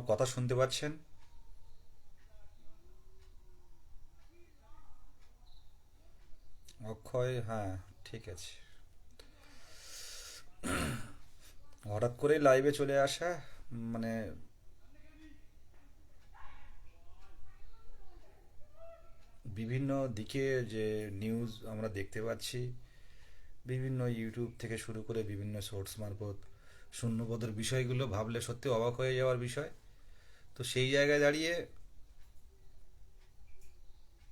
আমার কথা শুনতে পাচ্ছেন? অক্ষয় হ্যাঁ ঠিক আছে। হঠাৎ করে লাইভে চলে আসা মানে বিভিন্ন দিকে যে নিউজ আমরা দেখতে পাচ্ছি, বিভিন্ন ইউটিউব থেকে শুরু করে বিভিন্ন সোর্স মারফত, শূন্যপদের বিষয়গুলো ভাবলে সত্যি অবাক হয়ে যাওয়ার বিষয়। তো সেই জায়গায় দাঁড়িয়ে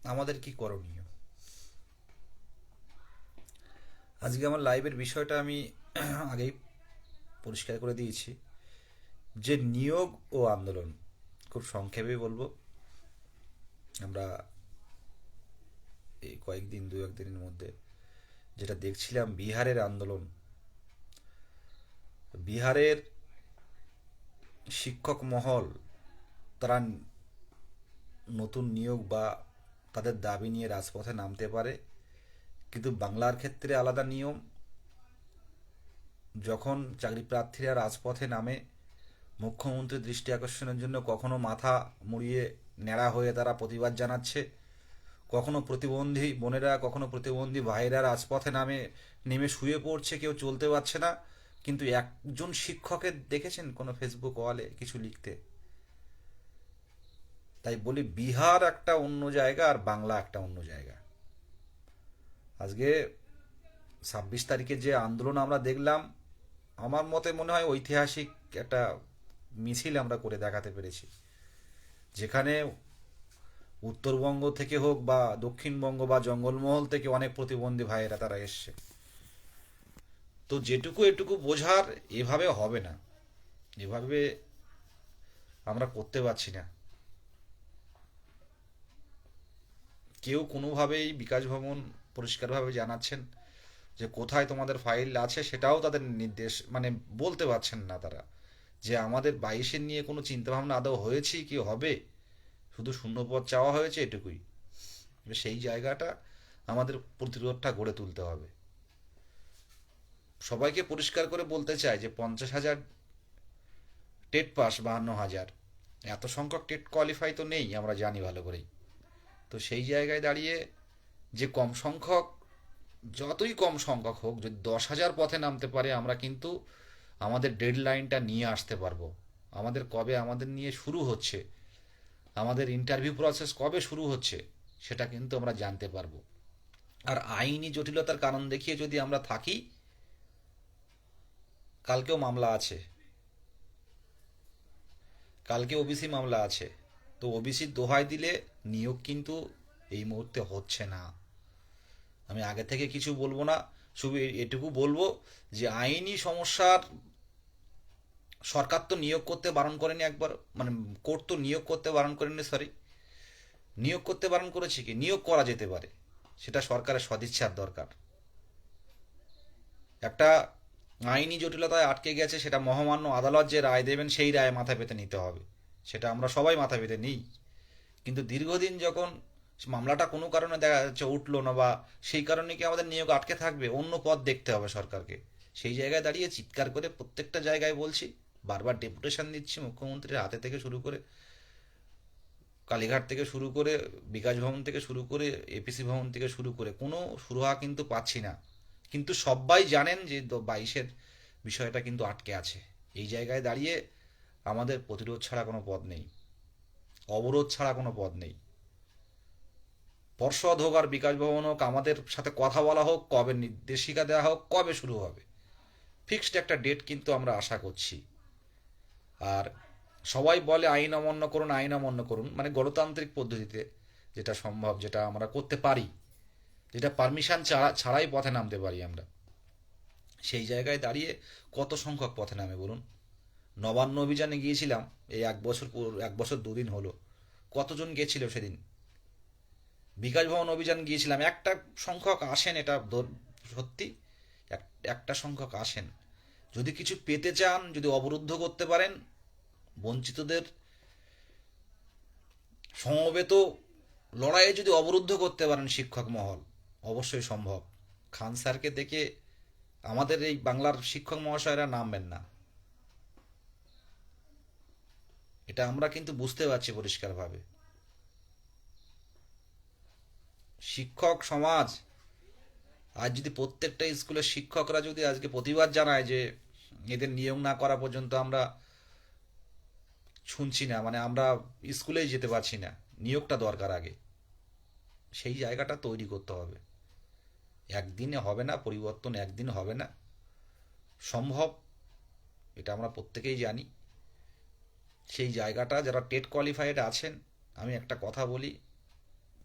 আমাদের কি করণীয়? আজকে আমার লাইভের বিষয়টা আমি আগেই পরিষ্কার করে দিয়েছি যে নিয়োগ ও আন্দোলন, খুব সংক্ষেপে বলব। আমরা এই কয়েকদিন দু একদিনের মধ্যে যেটা দেখছিলাম, বিহারের আন্দোলন। বিহারের শিক্ষক মহল তারা নতুন নিয়োগ বা তাদের দাবি নিয়ে রাজপথে নামতে পারে। কিন্তু বাংলার ক্ষেত্রে আলাদা নিয়ম। যখন চাকরি প্রার্থীরা রাজপথে নামে, মুখ্যমন্ত্রীর দৃষ্টি আকর্ষণের জন্য কখনো মাথা মুড়িয়ে ন্যাড়া হয়ে তারা প্রতিবাদ জানাচ্ছে। কখনো প্রতিবন্ধী বোনেরা, কখনো প্রতিবন্ধী ভাইরা রাজপথে নামে, নেমে শুয়ে পড়ছে, কেউ চলতে পারছে না। কিন্তু একজন শিক্ষকের দেখেছেন কোনো ফেসবুক ওয়ালে কিছু লিখতে? তাই বলি বিহার একটা অন্য জায়গা আর বাংলা একটা অন্য জায়গা। আজকে ছাব্বিশ তারিখে যে আন্দোলন আমরা দেখলাম, আমার মতে মনে হয় ঐতিহাসিক একটা মিছিল আমরা করে দেখাতে পেরেছি। যেখানে উত্তরবঙ্গ থেকে হোক বা দক্ষিণবঙ্গ বা জঙ্গলমহল থেকে অনেক প্রতিবন্ধী ভাইয়েরা তারা এসছে। তো যেটুকু এটুকু বোঝার এভাবে হবে না। এভাবে আমরা করতে পারছি না। কেউ কোনোভাবেই বিকাশ ভবন পরিষ্কারভাবে জানাচ্ছেন যে কোথায় তোমাদের ফাইল আছে সেটাও তাদের নির্দেশ মানে বলতে পারছেন না তারা। যে আমাদের বাইশের নিয়ে কোনো চিন্তাভাবনা আদৌ হয়েছে কি হবে? শুধু শূন্যপদ চাওয়া হয়েছে এটুকুই। সেই জায়গাটা আমাদের প্রতিরোধটা গড়ে তুলতে হবে। সবাইকে পরিষ্কার করে বলতে চাই যে পঞ্চাশ হাজার টেট পাস, বাহান্ন হাজার। এত সংখ্যক টেট কোয়ালিফাই তো নেই, আমরা জানি ভালো করেই। তো সেই জায়গায় দাঁড়িয়ে যে কম সংখ্যক, যতই কম সংখ্যক হোক, যদি দশ হাজার পথে নামতে পারে, আমরা কিন্তু আমাদের ডেড লাইনটা নিয়ে আসতে পারব। আমাদের কবে আমাদের নিয়ে শুরু হচ্ছে, আমাদের ইন্টারভিউ প্রসেস কবে শুরু হচ্ছে, সেটা কিন্তু আমরা জানতে পারব। আর আইনি জটিলতার কারণ দেখিয়ে যদি আমরা থাকি, কালকেও মামলা আছে। কালকে ওবিসি মামলা আছে। তো ওবিসির দোহাই দিলে নিয়োগ কিন্তু এই মুহূর্তে হচ্ছে না। আমি আগে থেকে কিছু বলব না, শুধু এটুকু বলব যে আইনি সমস্যার সরকার তো নিয়োগ করতে বারণ করেনি একবার মানে কোর্ট তো নিয়োগ করতে বারণ করেনি সরি নিয়োগ করতে বারণ করেছে কি? নিয়োগ করা যেতে পারে, সেটা সরকারের সদিচ্ছার দরকার। একটা আইনি জটিলতায় আটকে গেছে, সেটা মহামান্য আদালত যে রায় দেবেন, সেই রায় মাথা পেতে নিতে হবে। সেটা আমরা সবাই মাথা পেতে নিই। কিন্তু দীর্ঘদিন যখন মামলাটা কোনো কারণে দেখা যাচ্ছে উঠল না বা সেই কারণে কি আমাদের নিয়োগ আটকে থাকবে, অন্য পথ দেখতে হবে সরকারকে। সেই জায়গায় দাঁড়িয়ে চিৎকার করে প্রত্যেকটা জায়গায় বলছি, বারবার ডেপুটেশন দিচ্ছি মুখ্যমন্ত্রীর হাতে থেকে শুরু করে, কালীঘাট থেকে শুরু করে, বিকাশ ভবন থেকে শুরু করে, এপিসি ভবন থেকে শুরু করে, কোনো সুরাহা কিন্তু পাচ্ছি না। কিন্তু সবাই জানেন যে বাইশের বিষয়টা কিন্তু আটকে আছে। এই জায়গায় দাঁড়িয়ে আমাদের প্রতিরোধ ছাড়া কোনো পথ নেই। অবরোধ ছাড়া কোনো পথ নেই। পর্ষদ হোক আর বিকাশ ভবন হোক, আমাদের সাথে কথা বলা হোক, কবে নির্দেশিকা দেওয়া হোক, কবে শুরু হবে ফিক্সড একটা ডেট কিন্তু আমরা আশা করছি। আর সবাই বলে আইন অমান্য করুন, আইন অমান্য করুন মানে গণতান্ত্রিক পদ্ধতিতে যেটা সম্ভব, যেটা আমরা করতে পারি, যেটা পারমিশন ছাড়া ছাড়াই পথে নামতে পারি আমরা। সেই জায়গায় দাঁড়িয়ে কত সংখ্যক পথে নামে বলুন? নবান্ন অভিযানে গিয়েছিলাম, এই এক বছর এক বছর দুদিন হলো। কতজন গিয়েছিল সেদিন? বিকাশ ভবন অভিযান গিয়েছিলাম, একটা সংখ্যক আসেন এটা সত্যি? এক- একটা সংখ্যক আসেন। যদি কিছু পেতে চান, যদি অবরুদ্ধ করতে পারেন, বঞ্চিতদের সমবেত লড়াইয়ে যদি অবরুদ্ধ করতে পারেন শিক্ষক মহল, অবশ্যই সম্ভব। খান স্যারকে দেখে আমাদের এই বাংলার শিক্ষক মহাশয়রা নামবেন না। এটা আমরা কিন্তু বুঝতে পারছি পরিষ্কারভাবে। শিক্ষক সমাজ, আজ যদি প্রত্যেকটা স্কুলের শিক্ষকরা যদি আজকে প্রতিবাদ জানায় যে এদের নিয়োগ না করা পর্যন্ত আমরা শুনছি না মানে আমরা স্কুলেই যেতে পারছি না, নিয়োগটা দরকার আগে। সেই জায়গাটা তৈরি করতে হবে। একদিনে হবে না, পরিবর্তন একদিন হবে না। সম্ভব, এটা আমরা প্রত্যেকেই জানি। সেই জায়গাটা যারা টেট কোয়ালিফাইড আছেন, আমি একটা কথা বলি,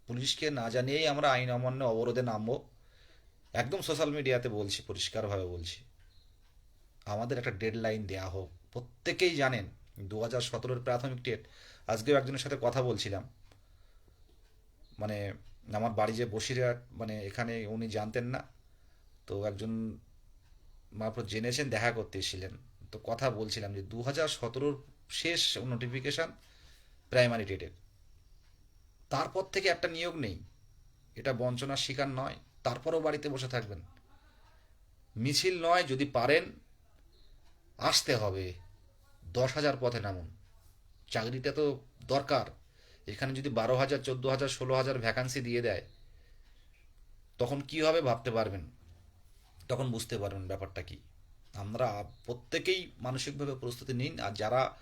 পুলিশকে না জানিয়েই আমরা আইন অমান্য অবরোধে নামবো, একদম সোশ্যাল মিডিয়াতে বলছি, পরিষ্কারভাবে বলছি। আমাদের একটা ডেড লাইন দেওয়া হোক, প্রত্যেকেই জানেন দু হাজার সতেরোর প্রাথমিক টেট, আজকেও একজনের সাথে কথা বলছিলাম। মানে আমার বাড়ি যে বসিরহাট মানে এখানে উনি জানতেন না, তো একজন মারফত জেনেছেন, দেখা করতে এসেছিলেন। তো কথা বলছিলাম যে দু হাজার সতেরোর শেষ নোটিফিকেশান প্রাইমারি ডেটের তারপর থেকে একটা নিয়োগ নেই। এটা বঞ্চনার শিকার নয়। তারপরও বাড়িতে বসে থাকবেন। মিছিল নয়, যদি পারেন, আসতে হবে। দশ হাজার পথে নামুন। চাকরিটা তো দরকার। এখানে যদি বারো হাজার, চোদ্দ হাজার, ষোলো হাজার ভ্যাকান্সি দিয়ে দেয়, তখন কি হবে ভাবতে পারবেন? তখন বুঝতে পারবেন ব্যাপারটা কি। আমরা প্রত্যেকেই মানসিকভাবে প্রস্তুতি নিন। আর যারা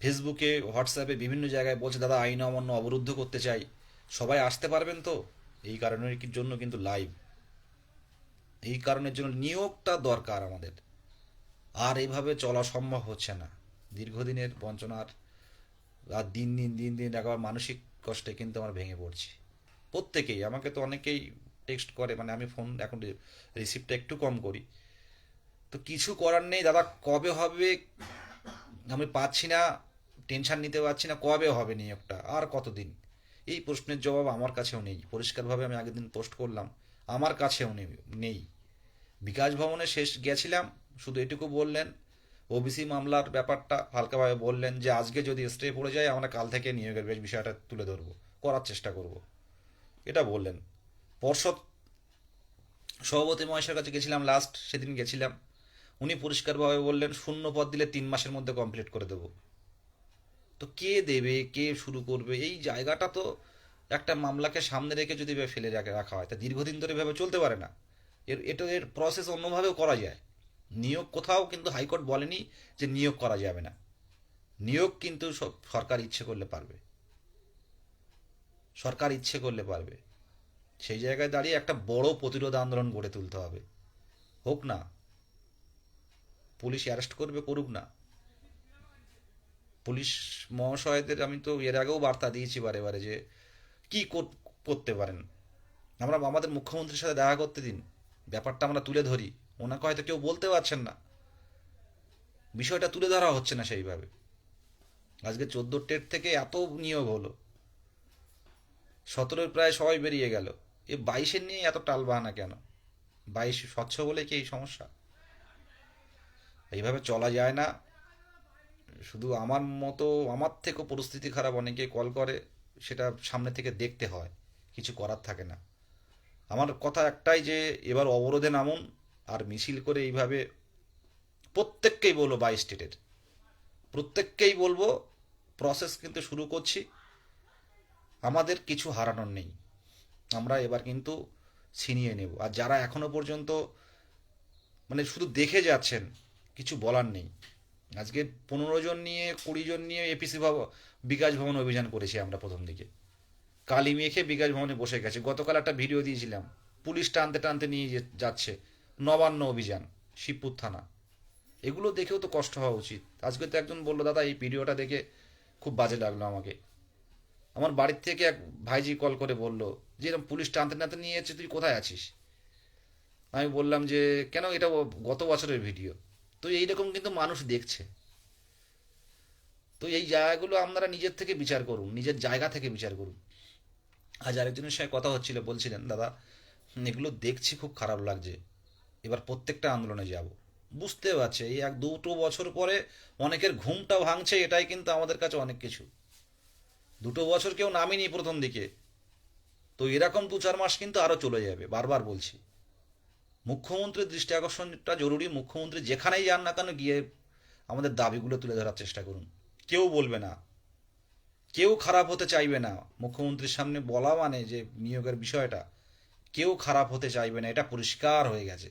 ফেসবুকে হোয়াটসঅ্যাপে বিভিন্ন জায়গায় বলছে, দাদা, আইন অমান্য অবরুদ্ধ করতে চাই। সবাই আসতে পারবেন তো? এই কারণের জন্য কিন্তু লাইভ এই কারণের জন্য নিয়োগটা দরকার আমাদের। আর এইভাবে চলা সম্ভব হচ্ছে না। দীর্ঘদিনের বঞ্চনার আর দিন দিন দিন দিন একবার মানসিক কষ্টে কিন্তু আমার ভেঙে পড়ছি। প্রত্যেকেই, আমাকে তো অনেকেই টেক্সট করে মানে আমি ফোন এখন রিসিভটা একটু কম করি। তো কিছু করার নেই, দাদা, কবে হবে আমি পাচ্ছি না টেনশন নিতে পারছি না, কবে হবে নিয়োগটা, আর কতদিন? এই প্রশ্নের জবাব আমার কাছেও নেই, পরিষ্কারভাবে আমি আগের দিন পোস্ট করলাম, আমার কাছেও নেই নেই। বিকাশ ভবনে শেষ গেছিলাম, শুধু এটুকু বললেন ওবিসি মামলার ব্যাপারটা হালকাভাবে বললেন যে, আজকে যদি স্টে পড়ে যায়, আমরা কাল থেকে নিয়োগের বেশ বিষয়টা তুলে ধরবো, করার চেষ্টা করব। এটা বললেন। পর্ষদ সভাপতি মহেশের কাছে গেছিলাম লাস্ট সেদিন গেছিলাম উনি পরিষ্কারভাবে বললেন, শূন্য পদ দিলে তিন মাসের মধ্যে কমপ্লিট করে দেবো। তো কে দেবে, কে শুরু করবে? এই জায়গাটা তো একটা মামলাকে সামনে রেখে যদি ফেলে রাখা হয়, তা দীর্ঘদিন ধরে এভাবে চলতে পারে না। এর, এটা এর প্রসেস অন্যভাবেও করা যায়। নিয়োগ কোথাও কিন্তু হাইকোর্ট বলেনি যে নিয়োগ করা যাবে না। নিয়োগ কিন্তু সরকার ইচ্ছে করলে পারবে। সরকার ইচ্ছে করলে পারবে। সেই জায়গায় দাঁড়িয়ে একটা বড় প্রতিরোধ আন্দোলন গড়ে তুলতে হবে। হোক না। পুলিশ অ্যারেস্ট করবে করুক না। পুলিশ মহাশয়দের আমি তো এর আগেও বার্তা দিয়েছি বারে বারে যে, কি কর- করতে পারেন? আমরা আমাদের মুখ্যমন্ত্রীর সাথে দেখা করতে দিন। ব্যাপারটা আমরা তুলে ধরি। ওনাকে হয়তো কেউ বলতে পারছেন না। বিষয়টা তুলে ধরা হচ্ছে না সেইভাবে। আজকে চোদ্দ টেট থেকে এত নিয়োগ হলো। সতেরোর প্রায় সবাই বেরিয়ে গেল। এ বাইশের নিয়ে এত টাল বাহানা কেন? বাইশ স্বচ্ছ বলে কি এই সমস্যা? এইভাবে চলা যায় না। শুধু আমার মতো, আমার থেকেও পরিস্থিতি খারাপ অনেকে কল করে, সেটা সামনে থেকে দেখতে হয়, কিছু করার থাকে না। আমার কথা একটাই যে, এবার অবরোধে নামুন, আর মিছিল করে এইভাবে প্রত্যেককেই বলব বাই স্টেটের প্রত্যেককেই বলব প্রসেস কিন্তু শুরু করছি, আমাদের কিছু হারানোর নেই। আমরা এবার কিন্তু ছিনিয়ে নেব। আর যারা এখনও পর্যন্ত মানে শুধু দেখে যাচ্ছেন কিছু বলার নেই। আজকে পনেরো জন নিয়ে, কুড়ি জন নিয়ে এপিসি ভবন বিকাশ ভবন অভিযান করেছি আমরা প্রথম দিকে। কালি মেখে বিকাশ ভবনে বসে গেছে। গতকাল একটা ভিডিও দিয়েছিলাম। পুলিশ টানতে টানতে নিয়ে যাচ্ছে। নবান্ন অভিযান, শিবপুর থানা। এগুলো দেখেও তো কষ্ট হওয়া উচিত। আজকে তো একজন বলল, দাদা, এই ভিডিওটা দেখে খুব বাজে লাগল আমাকে। আমার বাড়ির থেকে এক ভাইজি কল করে বলল, যে এরকম পুলিশ টানতে টানতে নিয়ে যাচ্ছে তুই কোথায় আছিস? আমি বললাম যে, কেন? এটা গত বছরের ভিডিও। তো এইরকম কিন্তু মানুষ দেখছে। তো এই জায়গাগুলো আপনারা নিজের থেকে বিচার করুন, নিজের জায়গা থেকে বিচার করুন। আজ আরেকজনের সঙ্গে কথা হচ্ছিল, বলছিলেন, দাদা, এগুলো দেখছি খুব খারাপ লাগছে। এবার প্রত্যেকটা আন্দোলনে যাব। বুঝতে পারছে, এই এক দুটো বছর পরে অনেকের ঘুমটা ভাঙছে, এটাই কিন্তু আমাদের কাছে অনেক কিছু। দুটো বছর কেউ নামিনি প্রথম দিকে। তো এরকম দু চার মাস কিন্তু আরও চলে যাবে, বারবার বলছি। মুখ্যমন্ত্রীর দৃষ্টি আকর্ষণটা জরুরি। মুখ্যমন্ত্রী যেখানেই যান না কেন গিয়ে আমাদের দাবিগুলো তুলে ধরার চেষ্টা করুন। কেউ বলবে না। কেউ খারাপ হতে চাইবে না। মুখ্যমন্ত্রীর সামনে বলা মানে যে নিয়োগের বিষয়টা, কেউ খারাপ হতে চাইবে না। এটা পরিষ্কার হয়ে গেছে।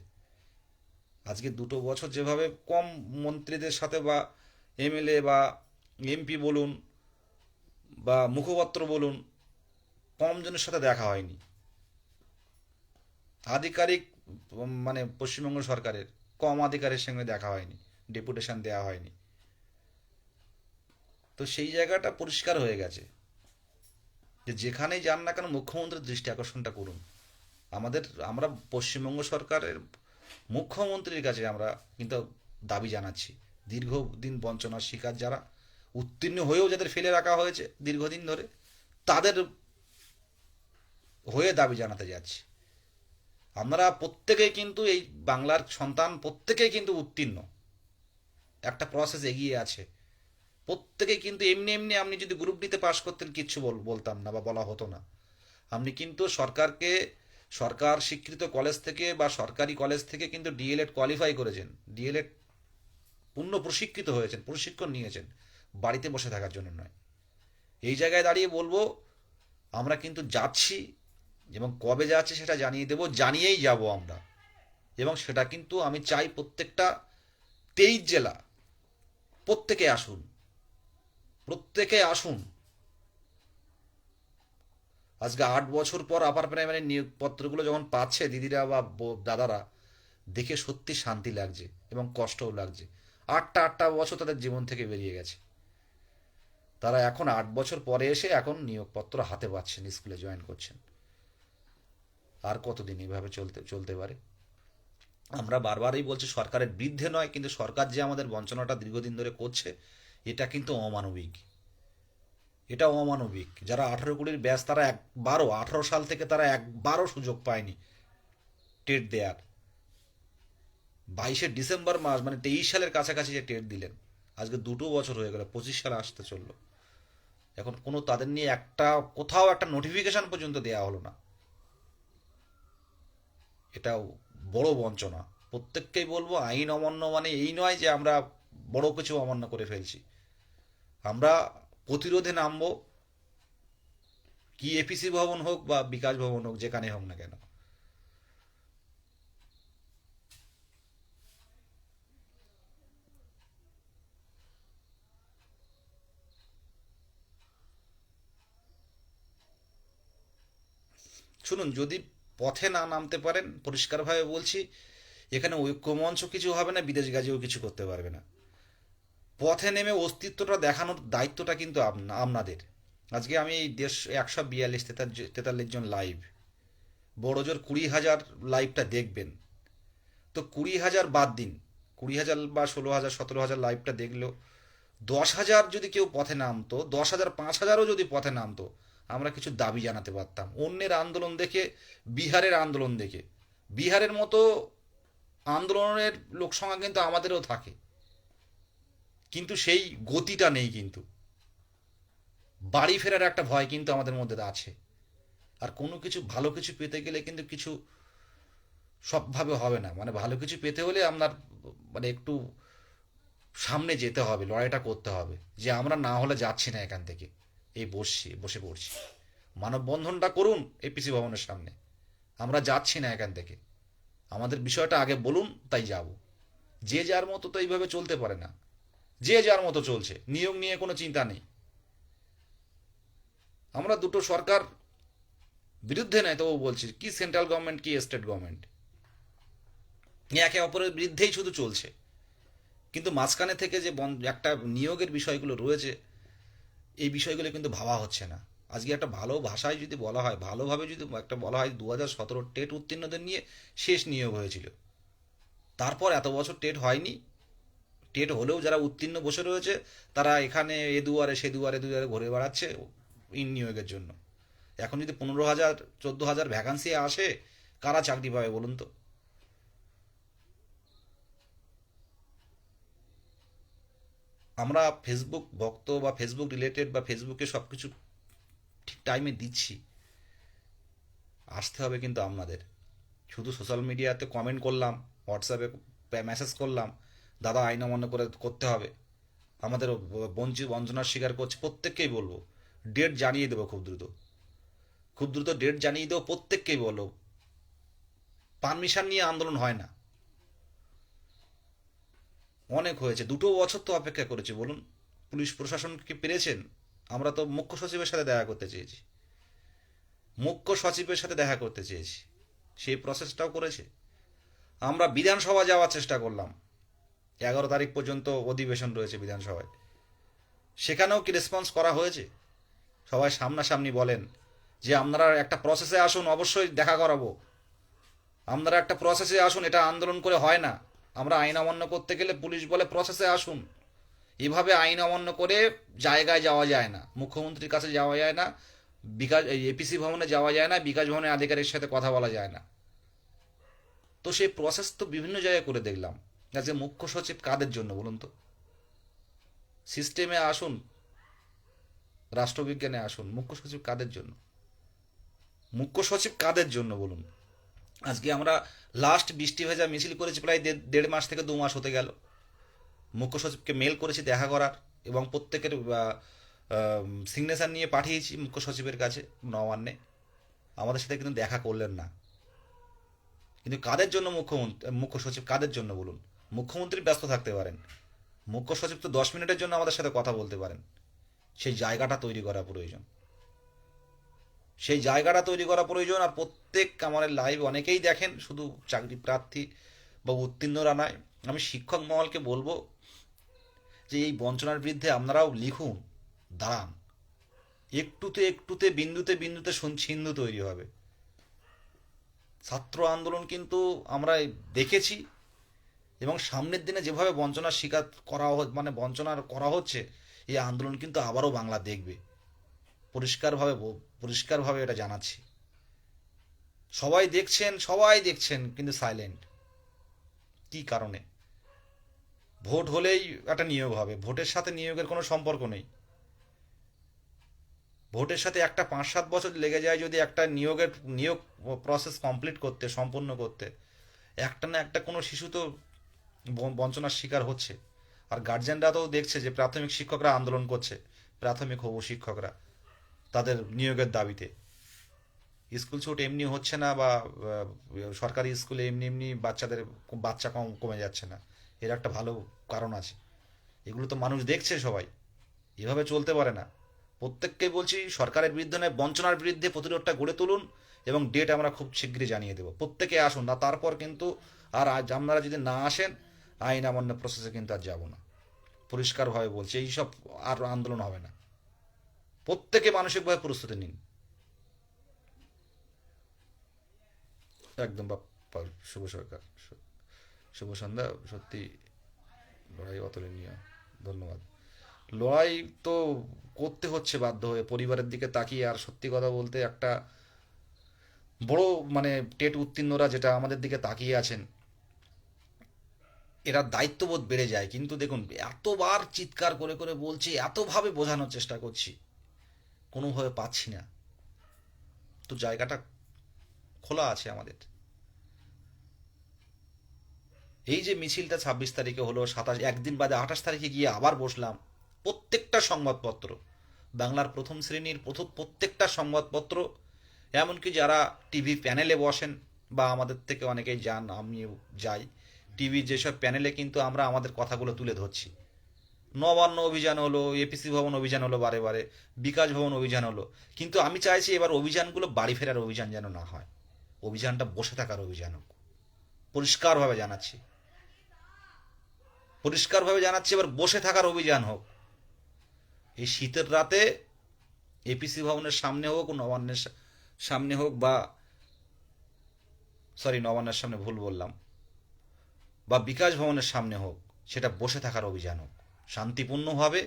আজকে দুটো বছর যেভাবে কম মন্ত্রীদের সাথে বা এমএলএ বা এমপি বলুন বা মুখপাত্র বলুন, কম জনের সাথে দেখা হয়নি। আধিকারিক মানে পশ্চিমবঙ্গ সরকারের কম আধিকারের সঙ্গে দেখা হয়নি, ডেপুটেশন দেওয়া হয়নি। তো সেই জায়গাটা পরিষ্কার হয়ে গেছে। যে যেখানেই যান না কেন মুখ্যমন্ত্রীর দৃষ্টি আকর্ষণটা করুন। আমাদের, আমরা পশ্চিমবঙ্গ সরকারের মুখ্যমন্ত্রীর কাছে আমরা কিন্তু দাবি জানাচ্ছি। দীর্ঘদিন বঞ্চনার শিকার যারা, উত্তীর্ণ হয়েও যাদের ফেলে রাখা হয়েছে দীর্ঘদিন ধরে, তাদের হয়ে দাবি জানাতে যাচ্ছি। আমরা প্রত্যেকেই কিন্তু এই বাংলার সন্তান প্রত্যেকেই কিন্তু উত্তীর্ণ। একটা প্রসেস এগিয়ে আছে। প্রত্যেকেই কিন্তু এমনি এমনি আপনি যদি গ্রুপ ডিতে পাশ করতেন কিচ্ছু বল- বলতাম না বা বলা হতো না। আপনি কিন্তু সরকারকে, সরকার স্বীকৃত কলেজ থেকে বা সরকারি কলেজ থেকে কিন্তু ডিএলএড কোয়ালিফাই করেছেন। ডিএলএড পূর্ণ প্রশিক্ষিত হয়েছেন, প্রশিক্ষণ নিয়েছেন, বাড়িতে বসে থাকার জন্য নয়। এই জায়গায় দাঁড়িয়ে বলব, আমরা কিন্তু যাচ্ছি এবং কবে যাচ্ছে সেটা জানিয়ে দেব, জানিয়েই যাব আমরা। এবং সেটা কিন্তু আমি চাই প্রত্যেকটা তেইশ জেলা প্রত্যেকে আসুন প্রত্যেকে আসুন। আজকে আট বছর পর আপার প্রাইমারি নিয়োগপত্রগুলো যখন পাচ্ছে দিদিরা বা দাদারা, দেখে সত্যি শান্তি লাগছে এবং কষ্টও লাগছে। আটটা আটটা বছর তাদের জীবন থেকে বেরিয়ে গেছে। তারা এখন আট বছর পরে এসে এখন নিয়োগপত্র হাতে পাচ্ছেন, স্কুলে জয়েন করছেন। আর কতদিন এইভাবে চলতে চলতে পারে? আমরা বারবারই বলছি সরকারের বিরুদ্ধে নয়, কিন্তু সরকার যে আমাদের বঞ্চনাটা দীর্ঘদিন ধরে করছে, এটা কিন্তু অমানবিক। এটা অমানবিক। যারা আঠারো কুড়ির ব্যাস, তারা একবারও, আঠারো সাল থেকে তারা একবারও সুযোগ পায়নি টেট দেয়ার। বাইশে ডিসেম্বর মাস মানে তেইশ সালের কাছাকাছি যে টেট দিলেন, আজকে দুটো বছর হয়ে গেল, পঁচিশ সালে আসতে চলল। এখন কোনো তাদের নিয়ে একটা, কোথাও একটা নোটিফিকেশন পর্যন্ত দেওয়া হলো না। এটাও বড় বঞ্চনা। প্রত্যেককেই বলব, আইন অমান্য মানে এই নয় যে আমরা বড় কিছু অমান্য করে ফেলছি। আমরা প্রতিরোধে নামবো, কি এপিসি ভবন হোক বা বিকাশ ভবন হোক, যেখানে হোক না কেন। শুনুন, যদি পথে না নামতে পারেন, পরিষ্কারভাবে বলছি, এখানে ঐক্যমঞ্চ কিছু হবে না, বিদেশ গাজীও কিছু করতে পারবে না। পথে নেমে অস্তিত্বটা দেখানোর দায়িত্বটা কিন্তু আপনাদের। আজকে আমি এই দেশ একশো বিয়াল্লিশ, তেতাল্লিশ জন লাইভ বড় জোর কুড়ি হাজার লাইভটা দেখবেন। তো কুড়ি হাজার বাদ দিন। কুড়ি হাজার বা ষোলো হাজার, সতেরো হাজার লাইভটা দেখল দশ হাজার যদি কেউ পথে নামতো, দশ হাজার, পাঁচ হাজারও যদি পথে নামতো আমরা কিছু দাবি জানাতে পারতাম। অন্যের আন্দোলন দেখে, বিহারের আন্দোলন দেখে। বিহারের মতো আন্দোলনের লোকসংখ্যা কিন্তু আমাদেরও থাকে। কিন্তু সেই গতিটা নেই কিন্তু। বাড়ি ফেরার একটা ভয় কিন্তু আমাদের মধ্যে আছে। আর কোনো কিছু ভালো কিছু পেতে গেলে কিন্তু কিছু সবভাবে হবে না। মানে ভালো কিছু পেতে হলে আপনার মানে একটু সামনে যেতে হবে, লড়াইটা করতে হবে। যে আমরা না হলে যাচ্ছি না এখান থেকে। এই বসছি, বসে পড়ছি। মানববন্ধনটা করুন এপিসি ভবনের সামনে। আমরা যাচ্ছি না এখান থেকে। আমাদের বিষয়টা আগে বলুন, তাই যাব। যে যার মতো তো এইভাবে চলতে পারে না। যে যার মতো চলছে, নিয়োগ নিয়ে কোনো চিন্তা নেই। আমরা দুটো সরকার বিরুদ্ধে নয়, তবু বলছি, কি সেন্ট্রাল গভর্নমেন্ট, কি স্টেট গভর্নমেন্ট? একে অপরের বিরুদ্ধেই শুধু চলছে। কিন্তু মাঝখানে থেকে যে একটা নিয়োগের বিষয়গুলো রয়েছে এই বিষয়গুলো কিন্তু ভাবা হচ্ছে না। আজকে একটা ভালো ভাষায় যদি বলা হয়, ভালোভাবে যদি একটা বলা হয় দু হাজার সতেরো টেট উত্তীর্ণদের নিয়ে শেষ নিয়োগ হয়েছিল। তারপর এত বছর টেট হয়নি। টেট হলেও যারা উত্তীর্ণ বসে রয়েছে, তারা এখানে এ দুয়ারে, সে দুয়ারে দুয়ারে ঘুরে বেড়াচ্ছে ইন নিয়োগের জন্য। এখন যদি পনেরো হাজার, চোদ্দ হাজার ভ্যাকান্সি আসে, কারা চাকরি পাবে বলুন তো? আমরা ফেসবুক ভক্ত বা ফেসবুক রিলেটেড বা ফেসবুকে সব কিছু ঠিক টাইমে দিচ্ছি। আসতে হবে কিন্তু আপনাদের শুধু সোশ্যাল মিডিয়াতে কমেন্ট করলাম হোয়াটসঅ্যাপে মেসেজ করলাম, দাদা আইন অমান্য করে করতে হবে। আমাদের বঞ্চিত বঞ্চনার শিকার করছে, প্রত্যেককেই বলব। ডেট জানিয়ে দেবো খুব দ্রুত। খুব দ্রুত ডেট জানিয়ে দেবো, প্রত্যেককেই বলো পারমিশন নিয়ে আন্দোলন হয় না। অনেক হয়েছে। দুটো বছর তো অপেক্ষা করেছি, বলুন। পুলিশ প্রশাসন কি পেরেছেন? আমরা তো মুখ্য সচিবের সাথে দেখা করতে চেয়েছি। মুখ্য সচিবের সাথে দেখা করতে চেয়েছি। সেই প্রসেসটাও করেছে। আমরা বিধানসভা যাওয়ার চেষ্টা করলাম। এগারো তারিখ পর্যন্ত অধিবেশন রয়েছে বিধানসভায়। সেখানেও কি রেসপন্স করা হয়েছে? সবাই সামনাসামনি বলেন যে, আপনারা একটা প্রসেসে আসুন, অবশ্যই দেখা করাবো। আপনারা একটা প্রসেসে আসুন, এটা আন্দোলন করে হয় না। আমরা আইন অমান্য করতে গেলে পুলিশ বলে প্রসেসে আসুন। এভাবে আইন অমান্য করে জায়গায় যাওয়া যায় না। মুখ্যমন্ত্রীর কাছে যাওয়া যায় না, বিকাশ এপিসি ভবনে যাওয়া যায় না, বিকাশ ভবনের আধিকারিকের সাথে কথা বলা যায় না। তো সেই প্রসেস তো বিভিন্ন জায়গায় করে দেখলাম। আজকে মুখ্য সচিব কাদের জন্য বলুন তো? সিস্টেমে আসুন, রাষ্ট্রবিজ্ঞানে আসুন, মুখ্য সচিব কাদের জন্য? মুখ্য সচিব কাদের জন্য বলুন? আজকে আমরা লাস্ট বৃষ্টি ভেজা মিছিল করেছি, প্রায় দেড়- মাস থেকে দু মাস হতে গেল। মুখ্য সচিবকে মেল করেছি দেখা করার এবং প্রত্যেকের সিগনেচার নিয়ে পাঠিয়েছি মুখ্য সচিবের কাছে, নবান্নে। আমাদের সাথে কিন্তু দেখা করলেন না। কিন্তু কাদের জন্য মুখ্যমন্ত্রী, মুখ্য সচিব কাদের জন্য বলুন? মুখ্যমন্ত্রী ব্যস্ত থাকতে পারেন। মুখ্য সচিব তো দশ মিনিটের জন্য আমাদের সাথে কথা বলতে পারেন। সেই জায়গাটা তৈরি করা প্রয়োজন। সেই জায়গাটা তৈরি করা প্রয়োজন আর প্রত্যেক আমাদের লাইভ অনেকেই দেখেন, শুধু চাকরি প্রার্থী বা উত্তীর্ণরা নয়, আমি শিক্ষক মহলকে বলব যে এই বঞ্চনার বিরুদ্ধে আপনারাও লিখুন, দাঁড়ান। একটুতে একটুতে, বিন্দুতে বিন্দুতে সুন- সিন্ধু তৈরি হবে। ছাত্র আন্দোলন কিন্তু আমরা দেখেছি এবং সামনের দিনে যেভাবে বঞ্চনার শিকার করা মানে বঞ্চনার করা হচ্ছে, এই আন্দোলন কিন্তু আবারও বাংলা দেখবে। পরিষ্কারভাবে পরিষ্কারভাবে এটা জানাচ্ছি। সবাই দেখছেন সবাই দেখছেন, কিন্তু সাইলেন্ট কি কারণে? ভোট হলেই একটা নিয়োগ হবে। ভোটের সাথে নিয়োগের কোনো সম্পর্ক নেই। ভোটের সাথে একটা পাঁচ সাত বছর লেগে যায় যদি একটা নিয়োগের, নিয়োগ প্রসেস কমপ্লিট করতে সম্পূর্ণ করতে। একটা না একটা কোনো শিশু তো বঞ্চনার শিকার হচ্ছে। আর গার্জেনরা তো দেখছে যে প্রাথমিক শিক্ষকরা আন্দোলন করছে। প্রাথমিক হবু শিক্ষকরা। তাদের নিয়োগের দাবিতে। স্কুল ছুট এমনি হচ্ছে না বা সরকারি স্কুলে এমনি এমনি বাচ্চাদের বাচ্চা কম, কমে যাচ্ছে না। এর একটা ভালো কারণ আছে। এগুলো তো মানুষ দেখছে সবাই। এভাবে চলতে পারে না। প্রত্যেককে বলছি, সরকারের বিরুদ্ধে নয়, বঞ্চনার বিরুদ্ধে প্রতিরোধটা গড়ে তুলুন এবং ডেট আমরা খুব শীঘ্রই জানিয়ে দেবো। প্রত্যেকে আসুন না, তারপর কিন্তু আর আজ আপনারা যদি না আসেন, আইন অমান্য প্রসেসে কিন্তু আর যাব না। পরিষ্কারভাবে বলছি, এইসব আর আন্দোলন হবে না। প্রত্যেকে মানসিকভাবে প্রস্তুতি নিন। একদম বাপ্পা শুভ সরকার, শুভ সন্ধ্যা, সত্যি লড়াই অতুলনীয়, ধন্যবাদ। লড়াই তো করতে হচ্ছে বাধ্য হয়ে, পরিবারের দিকে তাকিয়ে, আর সত্যি কথা বলতে একটা বড় মানে টেট উত্তীর্ণরা যেটা আমাদের দিকে তাকিয়ে আছেন, এরা দায়িত্ববোধ বেড়ে যায়। কিন্তু দেখুন, এতবার চিৎকার করে করে বলছি, এতভাবে বোঝানোর চেষ্টা করছি। কোনোভাবে পাচ্ছি না। তো জায়গাটা খোলা আছে আমাদের। এই যে মিছিলটা ছাব্বিশ তারিখে হলো, সাতাশ, একদিন বাদে আঠাশ তারিখে গিয়ে আবার বসলাম। প্রত্যেকটা সংবাদপত্র, বাংলার প্রথম শ্রেণির প্রথম প্রত্যেকটা সংবাদপত্র, এমনকি যারা টিভি প্যানেলে বসেন বা আমাদের থেকে অনেকেই যান, আমিও যাই, টিভি যেসব প্যানেলে কিন্তু আমরা আমাদের কথাগুলো তুলে ধরছি। নবান্ন অভিযান হলো এপিসি ভবন অভিযান হলো বারে বারে, বিকাশ ভবন অভিযান হলো। কিন্তু আমি চাইছি এবার অভিযানগুলো বাড়ি ফেরার অভিযান যেন না হয়। অভিযানটা বসে থাকার অভিযান হোক। পরিষ্কারভাবে জানাচ্ছি। পরিষ্কারভাবে জানাচ্ছি এবার বসে থাকার অভিযান হোক। এই শীতের রাতে এপিসি ভবনের সামনে হোক, নবান্নের সামনে হোক বা সরি নবান্নের সামনে ভুল বললাম, বা বিকাশ ভবনের সামনে হোক, সেটা বসে থাকার অভিযান হোক। শান্তিপূর্ণভাবে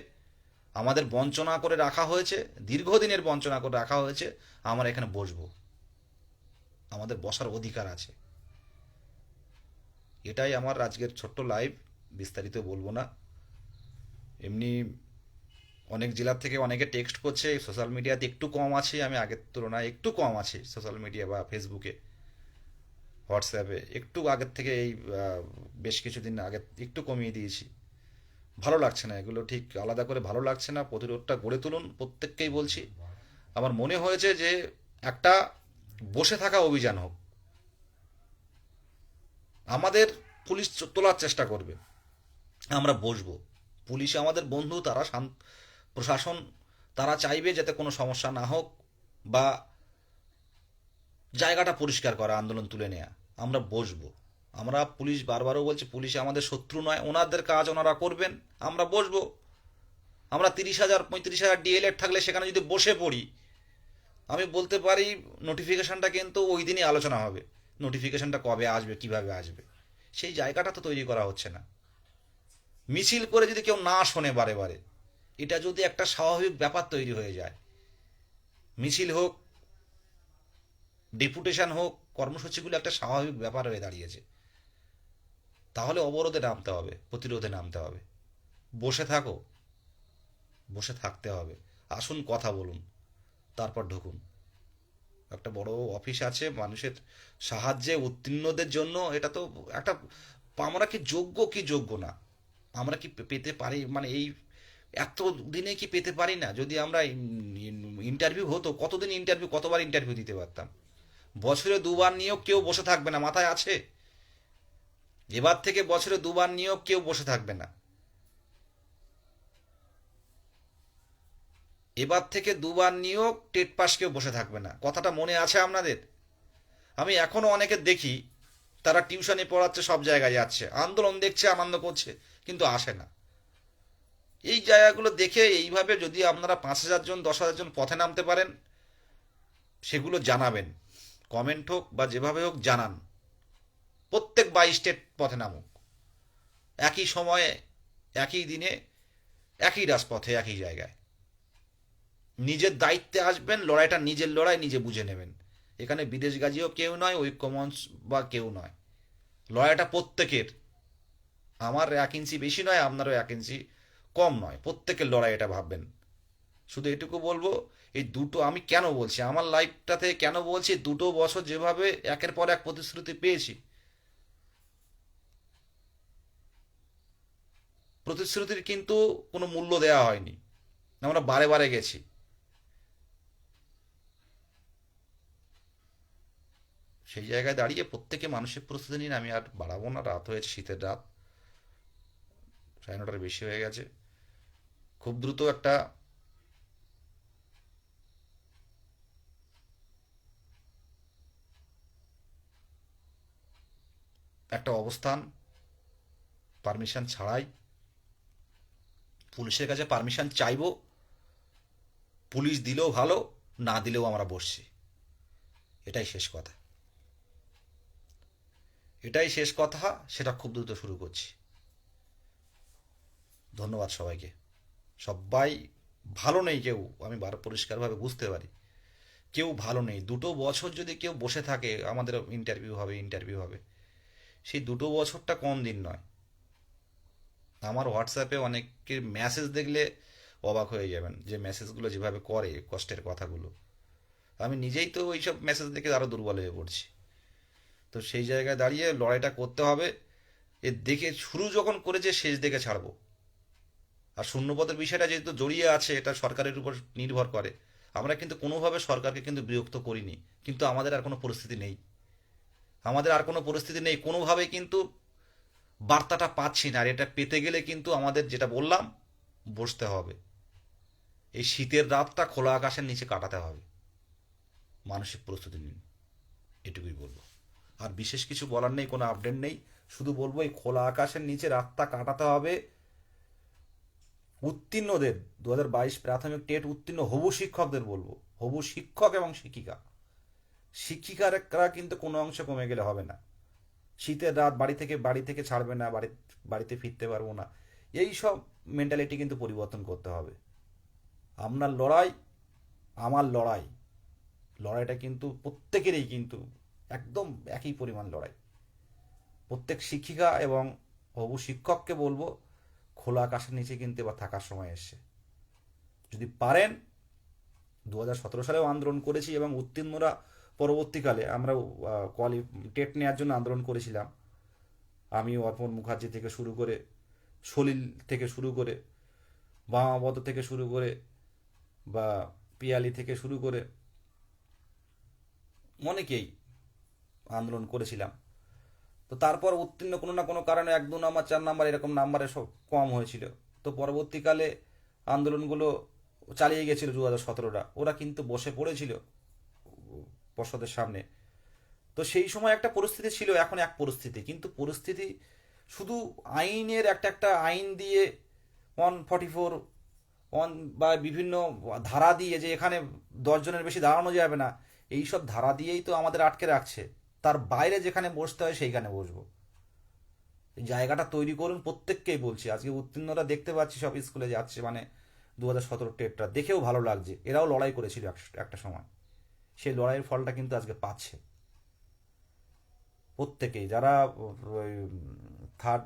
আমাদের বঞ্চনা করে রাখা হয়েছে, দীর্ঘদিনের বঞ্চনা করে রাখা হয়েছে, আমরা এখানে বসবো। আমাদের বসার অধিকার আছে। এটাই আমার আজকের ছোট্ট লাইভ বিস্তারিত বলব না। এমনি অনেক জেলার থেকে অনেকে টেক্সট করছে সোশ্যাল মিডিয়াতে একটু কম আছে, আমি আগের তুলনায় একটু কম আছে সোশ্যাল মিডিয়া বা ফেসবুকে হোয়াটসঅ্যাপে একটু আগের থেকে এই বেশ কিছুদিন আগে একটু কমিয়ে দিয়েছি। ভালো লাগছে না, এগুলো ঠিক আলাদা করে ভালো লাগছে না, প্রতিরোধটা গড়ে তুলুন, প্রত্যেককেই বলছি। আমার মনে হয়েছে যে একটা বসে থাকা অভিযান হোক, আমাদের পুলিশ তোলার চেষ্টা করবে, আমরা বসবো। পুলিশ আমাদের বন্ধু, তারা শান্ত প্রশাসন, তারা চাইবে যাতে কোনো সমস্যা না হোক বা জায়গাটা পরিষ্কার করা, আন্দোলন তুলে নেয়া, আমরা বসবো। আমরা পুলিশ বারবারও বলছি, পুলিশ আমাদের শত্রু নয়, ওনাদের কাজ ওনারা করবেন। আমরা বসবো। আমরা তিরিশ হাজার, পঁয়ত্রিশ হাজার ডিএলএড থাকলে সেখানে যদি বসে পড়ি, আমি বলতে পারি নোটিফিকেশানটা কিন্তু ওই দিনই আলোচনা হবে। নোটিফিকেশানটা কবে আসবে, কীভাবে আসবে? সেই জায়গাটা তো তৈরি করা হচ্ছে না। মিছিল করে যদি কেউ না শোনে বারে বারে, এটা যদি একটা স্বাভাবিক ব্যাপার তৈরি হয়ে যায়। মিছিল হোক, ডেপুটেশন হোক, কর্মসূচিগুলো একটা স্বাভাবিক ব্যাপার হয়ে দাঁড়িয়েছে। তাহলে অবরোধে নামতে হবে, প্রতিরোধে নামতে হবে। বসে থাকো। বসে থাকতে হবে। আসুন, কথা বলুন। তারপর ঢুকুন। একটা বড় অফিস আছে, মানুষের সাহায্যে উত্তীর্ণদের জন্য। এটা তো একটা, আমরা কি যোগ্য কি যোগ্য না? আমরা কি পেতে পারি? মানে এই এত দিনে কি পেতে পারি না? যদি আমরা ইন্টারভিউ হতো, কতদিন ইন্টারভিউ কতবার ইন্টারভিউ দিতে পারতাম? বছরে দুবার নিয়েও কেউ বসে থাকবে না, মাথায় আছে? এবার থেকে বছরে দুবার নিয়োগ কেউ বসে থাকবে না। এবার থেকে দুবার নিয়োগ টেট পাস কেউ বসে থাকবে না। কথাটা মনে আছে আপনাদের? আমি এখনও অনেকে দেখি, তারা টিউশনে পড়াচ্ছে, সব জায়গায় যাচ্ছে। আন্দোলন দেখছে, আনন্দ করছে, কিন্তু আসে না। এই জায়গাগুলো দেখে এইভাবে যদি আপনারা পাঁচ হাজার জন, দশ হাজার জন পথে নামতে পারেন, সেগুলো জানাবেন। কমেন্ট হোক বা যেভাবে হোক জানান। প্রত্যেক বাই স্টেট পথে নামুক। একই সময়ে, একই দিনে, একই রাজপথে, একই জায়গায়। নিজের দায়িত্বে আসবেন, লড়াইটা নিজের লড়াই, নিজে বুঝে নেবেন। এখানে বিদেশ গাজিও কেউ নয়, ঐক্যমঞ্চ বা কেউ নয়। লড়াইটা প্রত্যেকের। আমার এক ইঞ্চি বেশি নয়, আপনারও এক ইঞ্চি কম নয়। প্রত্যেকের লড়াই এটা ভাববেন। শুধু এটুকু বলব, এই দুটো আমি কেন বলছি? আমার লাইফটাতে কেন বলছি? দুটো বছর যেভাবে একের পর এক প্রতিশ্রুতি পেয়েছি। প্রতিশ্রুতির কিন্তু কোনো মূল্য দেওয়া হয়নি। আমরা বারে বারে গেছি। সেই জায়গায় দাঁড়িয়ে প্রত্যেকে মানসিক প্রস্তুতি নিন আমি আর বাড়াবো না। রাত হয়েছে, শীতের রাত। সাড়ে নটার বেশি হয়ে গেছে। খুব দ্রুত একটা একটা অবস্থান, পারমিশন ছাড়াই পুলিশের কাছে পারমিশন চাইব, পুলিশ দিলেও ভালো, না দিলেও আমরা বসছি। এটাই শেষ কথা। এটাই শেষ কথা, সেটা খুব দ্রুত শুরু করছি। ধন্যবাদ সবাইকে। সবাই ভালো নেই কেউ, আমি বার পরিষ্কারভাবে বুঝতে পারি। কেউ ভালো নেই। দুটো বছর যদি কেউ বসে থাকে আমাদের ইন্টারভিউ হবে ইন্টারভিউ হবে। সেই দুটো বছরটা কম দিন নয়। আমার হোয়াটসঅ্যাপে অনেকের মেসেজ দেখলে অবাক হয়ে যাবেন যে মেসেজগুলো যেভাবে করে, কষ্টের কথাগুলো। আমি নিজেই তো ওইসব মেসেজ দেখে আরও দুর্বল হয়ে পড়ছি। তো সেই জায়গায় দাঁড়িয়ে লড়াইটা করতে হবে। এ দেখে শুরু যখন করেছে, শেষ দেখে ছাড়বো। আর শূন্যপদের বিষয়টা যেহেতু জড়িয়ে আছে, এটা সরকারের উপর নির্ভর করে। আমরা কিন্তু কোনোভাবে সরকারকে কিন্তু বিরক্ত করিনি। কিন্তু আমাদের আর কোনো পরিস্থিতি নেই। আমাদের আর কোনো পরিস্থিতি নেই। কোনোভাবে কিন্তু বার্তাটা পাচ্ছি না, আর এটা পেতে গেলে কিন্তু আমাদের যেটা বললাম, বসতে হবে। এই শীতের রাতটা খোলা আকাশের নিচে কাটাতে হবে। মানসিক প্রস্তুতি নিন, এটুকুই বলব। আর বিশেষ কিছু বলার নেই, কোনো আপডেট নেই, শুধু বলব এই খোলা আকাশের নিচে রাতটা কাটাতে হবে। উত্তীর্ণদের দু হাজার বাইশ প্রাথমিক টেট উত্তীর্ণ হবু শিক্ষকদের বলব, হবু শিক্ষক এবং শিক্ষিকা। শিক্ষিকারা কিন্তু কোনো অংশে কমে গেলে হবে না। শীতের রাত বাড়ি থেকে বাড়ি থেকে ছাড়বে না, বাড়ি, বাড়িতে ফিরতে পারব না। এই সব মেন্টালিটি কিন্তু পরিবর্তন করতে হবে। আপনার লড়াই, আমার লড়াই। লড়াইটা কিন্তু প্রত্যেকেরই কিন্তু একদম একই পরিমাণ লড়াই। প্রত্যেক শিক্ষিকা এবং হবু শিক্ষককে বলব, খোলা আকাশের নিচে কিন্তু এবার থাকার সময় এসছে। যদি পারেন দু হাজার সতেরো সালেও আন্দোলন করেছি এবং উত্তীর্ণরা পরবর্তীকালে আমরা কোয়ালি টেট নেওয়ার জন্য আন্দোলন করেছিলাম। আমি অর্পণ মুখার্জি থেকে শুরু করে, সলিল থেকে শুরু করে বামাবত থেকে শুরু করে, বা পিয়ালি থেকে শুরু করে অনেকেই আন্দোলন করেছিলাম। তো তারপর উত্তীর্ণ কোনো না কোনো কারণে এক, দু নাম্বার, চার নাম্বার এরকম নাম্বারে সব কম হয়েছিল। তো পরবর্তীকালে আন্দোলনগুলো চালিয়ে গেছিল দু হাজার সতেরোটা। ওরা কিন্তু বসে পড়েছিল। পর্ষদের সামনে। তো সেই সময় একটা পরিস্থিতি ছিল, এখন এক পরিস্থিতি। কিন্তু পরিস্থিতি শুধু আইনের একটা একটা আইন দিয়ে ওয়ান ফর্টি ফোর, ওয়ান বা বিভিন্ন ধারা দিয়ে যে এখানে দশজনের বেশি দাঁড়ানো যাবে না, এই সব ধারা দিয়েই তো আমাদের আটকে রাখছে। তার বাইরে যেখানে বসতে হয় সেইখানে বসবো। জায়গাটা তৈরি করুন প্রত্যেককেই বলছি। আজকে উত্তীর্ণরা দেখতে পাচ্ছি, সব স্কুলে যাচ্ছে মানে দু হাজার সতেরো টেটটা। দেখেও ভালো লাগছে। এরাও লড়াই করেছিল এক- একটা সময়। সেই লড়াইয়ের ফলটা কিন্তু আজকে পাচ্ছে। প্রত্যেকেই, যারা থার্ড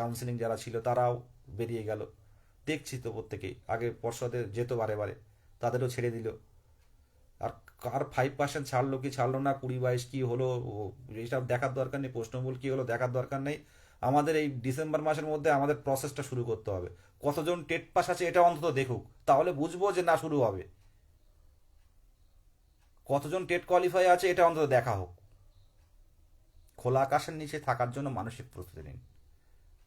কাউন্সিলিং যারা ছিল তারাও বেরিয়ে গেল। দেখছি তো প্রত্যেকেই, আগে পর্ষদে যেত বারে বারে, তাদেরও ছেড়ে দিল। আর কার ফাইভ পার্সেন্ট ছাড়লো কি ছাড়লো না, কুড়ি বাইশ কি হলো এইসব দেখার দরকার নেই, প্রশ্নমূল কি হলো দেখার দরকার নেই। আমাদের এই ডিসেম্বর মাসের মধ্যে আমাদের প্রসেসটা শুরু করতে হবে। কতজন টেট পাস আছে এটা অন্তত দেখুক, তাহলে বুঝব যে না শুরু হবে। কতজন টেট কোয়ালিফাই আছে এটা অন্তত দেখা হোক। খোলা আকাশের নিচে থাকার জন্য মানসিক প্রস্তুতি নিন।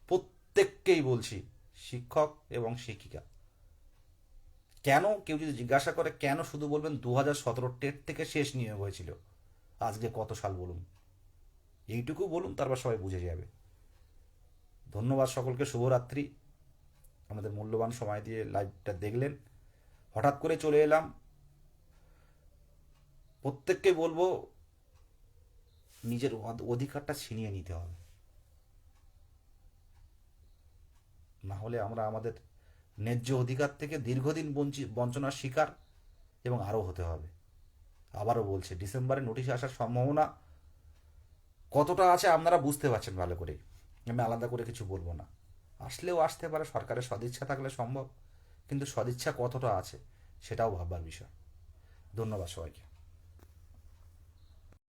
প্রত্যেককেই বলছি, শিক্ষক এবং শিক্ষিকা। কেন? কেউ যদি জিজ্ঞাসা করে, কেন শুধু বলবেন দু হাজার সতেরো টেট থেকে শেষ নিয়োগ হয়েছিল? আজকে কত সাল বলুন। এইটুকু বলুন, তারপর সবাই বুঝে যাবে। ধন্যবাদ সকলকে, শুভরাত্রি। আমাদের মূল্যবান সময় দিয়ে লাইভটা দেখলেন। হঠাৎ করে চলে এলাম। প্রত্যেককে বলব, নিজের অধিকারটা ছিনিয়ে নিতে হবে। না হলে আমরা আমাদের ন্যায্য অধিকার থেকে দীর্ঘদিন বঞ্চি- বঞ্চনার শিকার এবং আরও হতে হবে। আবারও বলছে, ডিসেম্বরে নোটিশ আসার সম্ভাবনা কতটা আছে আপনারা বুঝতে পারছেন ভালো করে। আমি আলাদা করে কিছু বলব না। আসলেও আসতে পারে, সরকারের সদিচ্ছা থাকলে সম্ভব, কিন্তু সদিচ্ছা কতটা আছে সেটাও ভাববার বিষয়। ধন্যবাদ সবাইকে।